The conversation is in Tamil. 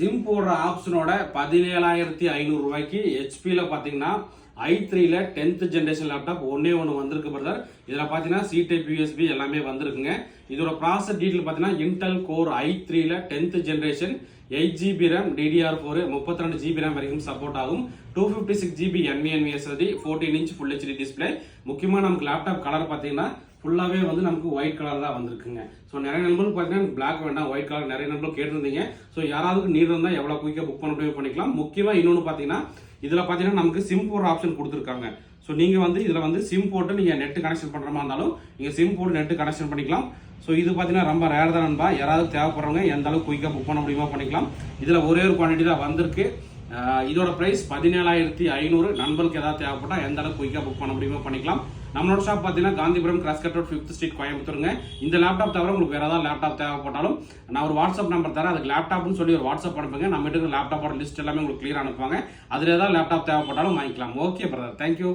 சிம் போடுற ஆப்ஷனோட பதினேழாயிரத்தி ஐநூறு ரூபாய்க்கு ஹெச்பியில் பார்த்தீங்கன்னா ஐ த்ரீல டென்த் ஜென்ரேஷன் லேப்டாப் ஒன்னே ஒன்று வந்திருக்கு பிரதர் இதில் பார்த்தீங்கன்னா சி டைப் யூஎஸ்பி எல்லாமே வந்திருக்குங்க. இதோட ப்ராசஸ் டீட்டெயில் பார்த்தீங்கன்னா இன்டெல் கோர் ஐ த்ரீல tenth generation eight GB RAM DDR four முப்பத்தி ரெண்டு ஜிபி ரேம் வரைக்கும் சப்போர்ட் ஆகும். Two fifty six GB NV NV SSD fourteen inch full HD display முக்கியமாக நமக்கு லேப்டாப் கலர் பார்த்தீங்கன்னா ஃபுல்லாகவே வந்து நமக்கு ஒயிட் கலர் தான் வந்திருக்குங்க. ஸோ நிறைய நண்பர்களுக்கு பார்த்தீங்கன்னா பிளாக் வேண்டாம் ஒயிட் கலர் நிறைய நண்பர்கள் கேட்டிருந்தீங்க. ஸோ யாராவது நீர் இருந்தால் எவ்வளோ குயிக்காக புக் பண்ண முடியும் பண்ணிக்கலாம். முக்கியமாக இன்னொன்று பார்த்தீங்கன்னா இதில் பார்த்தீங்கன்னா நமக்கு சிம் போடுற ஆப்ஷன் கொடுத்துருக்காங்க. ஸோ நீங்கள் வந்து இதில் வந்து சிம் போட்டு நீங்கள் நெட்டு கனெக்ஷன் பண்ணுற மாதிரி இருந்தாலும் நீங்கள் சிம் போட்டு நெட்டு கனெக்ஷன் பண்ணிக்கலாம். ஸோ இது பார்த்தீங்கன்னா ரொம்ப ரேர் தான் நண்பா. யாராவது தேவைப்படுறவங்க எந்த அளவுக்கு குயிக்காக புக் பண்ண முடியுமோ பண்ணிக்கலாம். இதில் ஒரே ஒரு குவான்டிட்டி தான் வந்திருக்கு. இதோட ப்ரைஸ் பதினேழாயிரத்தி ஐநூறு. நண்பர்களுக்கு ஏதாவது தேவைப்பட்டால் எந்த அளவுக்கு குயிக்காக புக் பண்ண முடியுமோ பண்ணிக்கலாம். நம்மளோட ஷாப் பார்த்தீங்கன்னா Gandhipuram cross cut road fifth street கோயம்புத்தூருங்க. இந்த லேப்டாப் தவிர உங்களுக்கு வேறு ஏதாவது லேப்டாப் தேவைப்பட்டாலும் நான் ஒரு வாட்ஸ்அப் நம்பர் தரேன். அதுக்கு லேப்டாப்னு சொல்லி ஒரு வாட்ஸ்அப் அனுப்புங்க. நம்ம லேப்டாப்போட லிஸ்ட் எல்லாமே உங்களுக்கு கிளியர் அனுப்புவாங்க. அதில் ஏதாவது லேப்டாப் தேவைப்பட்டாலும் வாங்கிக்கலாம். Okay brother thank you